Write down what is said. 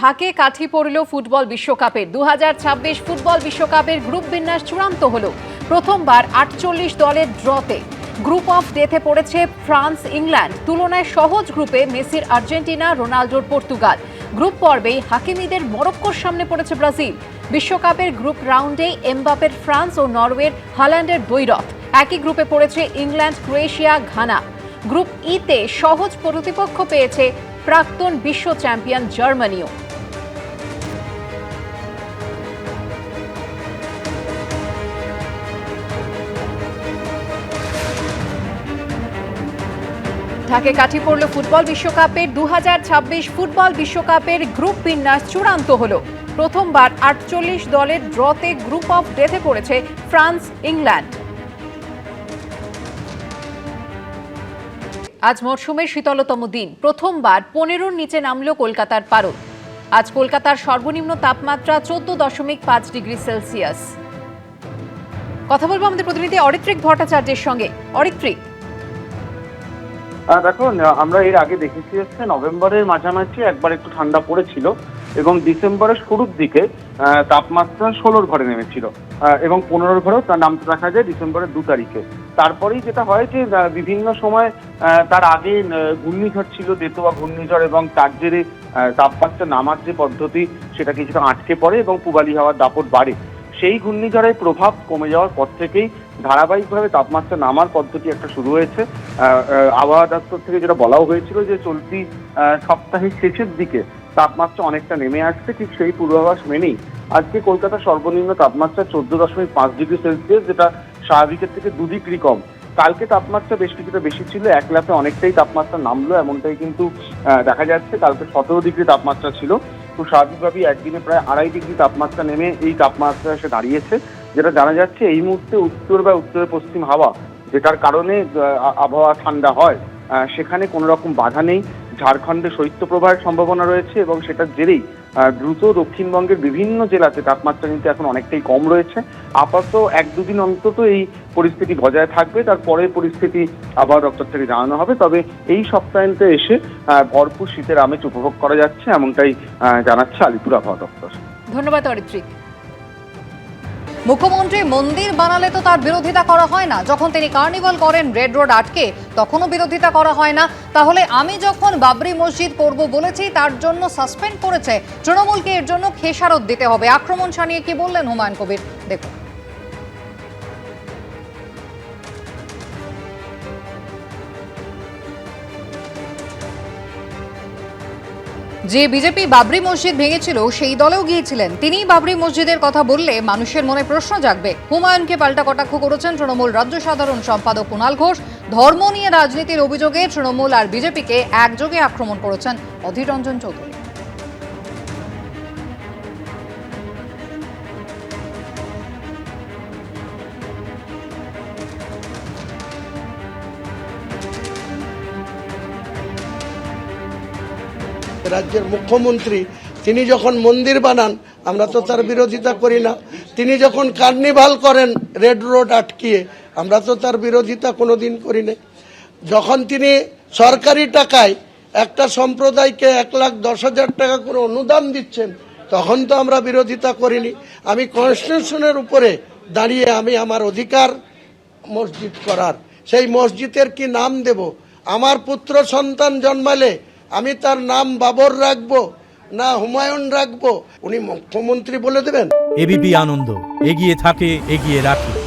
ঢাকে কাঠি পড়ল ফুটবল বিশ্বকাপের দু হাজার ছাব্বিশ ফুটবল বিশ্বকাপের গ্রুপ বিন্যাস চূড়ান্ত হল। প্রথমবার আটচল্লিশ দলের ড্রতে। গ্রুপ অফ ডেথে পড়েছে ফ্রান্স, ইংল্যান্ড। তুলনায় সহজ গ্রুপে মেসির আর্জেন্টিনা রোনাল্ডোর পর্তুগাল। গ্রুপ পর্বেই হাকিমিদের মরক্কোর সামনে পড়েছে ব্রাজিল। বিশ্বকাপের গ্রুপ রাউন্ডে এমবাপের ফ্রান্স ও নরওয়ের হাল্যান্ডের দ্বৈরথ একই গ্রুপে পড়েছে ইংল্যান্ড, ক্রোয়েশিয়া, ঘানা। গ্রুপ ইতে সহজ প্রতিপক্ষ পেয়েছে প্রাক্তন বিশ্ব চ্যাম্পিয়ন জার্মানিও। ঢাকে কাঠি পড়ল ফুটবল বিশ্বকাপের দু হাজার ছাব্বিশ ফুটবল বিশ্বকাপের গ্রুপ বিন্যাস চূড়ান্ত হলো। প্রথমবার আটচল্লিশ দলের ড্রতে গ্রুপ অফ ডেথে পড়েছে ফ্রান্স, ইংল্যান্ড। আজ মরশুমের শীতলতম দিন। প্রথমবার পনেরোর নিচে নামল কলকাতার পারদ। আজ কলকাতার সর্বনিম্ন তাপমাত্রা চোদ্দ দশমিক পাঁচ ডিগ্রি সেলসিয়াস। কথা বলব আমাদের প্রতিনিধি অরিত্রিক ভট্টাচার্যের সঙ্গে। অরিত্রিক আহ, দেখো আমরা এর আগে দেখেছি হচ্ছে নভেম্বরের মাঝামাঝি একবার একটু ঠান্ডা পড়েছিল এবং ডিসেম্বরের শুরুর দিকে তাপমাত্রা ষোলোর ঘরে নেমেছিল। এবং পনেরোর ঘরেও তার নামতে দেখা যায় ডিসেম্বরের দু তারিখে। তারপরেই যেটা হয় যে বিভিন্ন সময় তার আগে ঘূর্ণিঝড় ছিল দেতোয়া ঘূর্ণিঝড় এবং তার জেরে তাপমাত্রা নামার যে পদ্ধতি সেটা কিছুটা আটকে পড়ে এবং পূবালি হাওয়ার দাপট বাড়ে। সেই ঘূর্ণিঝড়ের প্রভাব কমে যাওয়ার পর থেকেই ধারাবাহিকভাবে তাপমাত্রা নামার পদ্ধতি একটা শুরু হয়েছে। আবহাওয়া দপ্তর থেকে যেটা বলাও হয়েছিল যে চলতি সপ্তাহের শেষের দিকে তাপমাত্রা অনেকটা নেমে আসছে, ঠিক সেই পূর্বাভাস মেনেই। আজকে কলকাতার সর্বনিম্ন তাপমাত্রা চোদ্দ দশমিক পাঁচ ডিগ্রি সেলসিয়াস, যেটা স্বাভাবিকের থেকে দু ডিগ্রি কম। কালকে তাপমাত্রা বেশ কিছুটা বেশি ছিল, এক লাফে অনেকটাই তাপমাত্রা নামলো, এমনটাই কিন্তু দেখা যাচ্ছে। কালকে সতেরো ডিগ্রি তাপমাত্রা ছিল। তো স্বাভাবিকভাবেই একদিনে প্রায় আড়াই ডিগ্রি তাপমাত্রা নেমে এই তাপমাত্রা এসে দাঁড়িয়েছে, যেটা জানা যাচ্ছে এই মুহূর্তে উত্তর বা উত্তর পশ্চিম হাওয়া, যেটার কারণে আবহাওয়া ঠান্ডা হয় সেখানে কোনো রকম বাধা নেই। ঝাড়খণ্ডে শৈত্যপ্রবাহের সম্ভাবনা রয়েছে এবং সেটার জেরেই দ্রুত দক্ষিণবঙ্গের বিভিন্ন জেলাতে তাপমাত্রা কিন্তু এখন অনেকটাই কম রয়েছে। আপাতত এক দুদিন অন্তত এই পরিস্থিতি বজায় থাকবে। তারপরে পরিস্থিতি আবার দপ্তর থেকে জানানো হবে। তবে এই সপ্তাহান্তে এসে ভরপুর শীতের আমেজ উপভোগ করা যাচ্ছে, এমনটাই জানাচ্ছে আলিপুর আবহাওয়া দপ্তর। ধন্যবাদ অরিত্রিক মুখ্যমন্ত্রী মন্দির বানালে তো তার বিরোধিতা করা হয় না। যখন তিনি কার্নিভাল করেন রেড রোড আটকে, তখনও বিরোধিতা করা হয় না। তাহলে আমি যখন বাবরি মসজিদ করব বলেছি, তার জন্য সাসপেন্ড করেছে। তৃণমূলকে এর জন্য খেসারত দিতে হবে। আক্রমণ ছানিয়ে কি বললেন হুমায়ুন কবির? দেখুন। যে বিজেপি বাবরি মসজিদ ভেঙেছিল, সেই দলেও গিয়েছিলেন। তিনি বাবরি মসজিদের কথা বললে মানুষের মনে প্রশ্ন জাগবে। হুমায়ুনকে পাল্টা কটাক্ষ করেছেন তৃণমূল রাজ্য সাধারণ সম্পাদক কুণাল ঘোষ। ধর্ম নিয়ে রাজনীতির অভিযোগে তৃণমূল আর বিজেপিকে একযোগে আক্রমণ করেছেন অধীর রঞ্জন চৌধুরী। রাজ্যের মুখ্যমন্ত্রী, তিনি যখন মন্দির বানান, আমরা তো তার বিরোধিতা করি না। তিনি যখন কার্নিভাল করেন, রেড রোড আটকিয়ে, আমরা তো তার বিরোধিতা কোনোদিন করি না যখন তিনি সরকারি টাকায় একটা সম্প্রদায়কে এক লাখ দশ হাজার টাকা করে অনুদান দিচ্ছেন, তখন তো আমরা বিরোধিতা করিনি। আমি কনস্টিটিউশনের উপরে দাঁড়িয়ে আমি আমার অধিকার মসজিদ করার, সেই মসজিদের কি নাম দেব? আমার পুত্র সন্তান জন্মালে আমি তার নাম বাবর রাখব, না হুমায়ুন রাখব। উনি মুখ্যমন্ত্রী বলে দেবেন। এবিপি আনন্দ, এগিয়ে থাকে, এগিয়ে রাখে।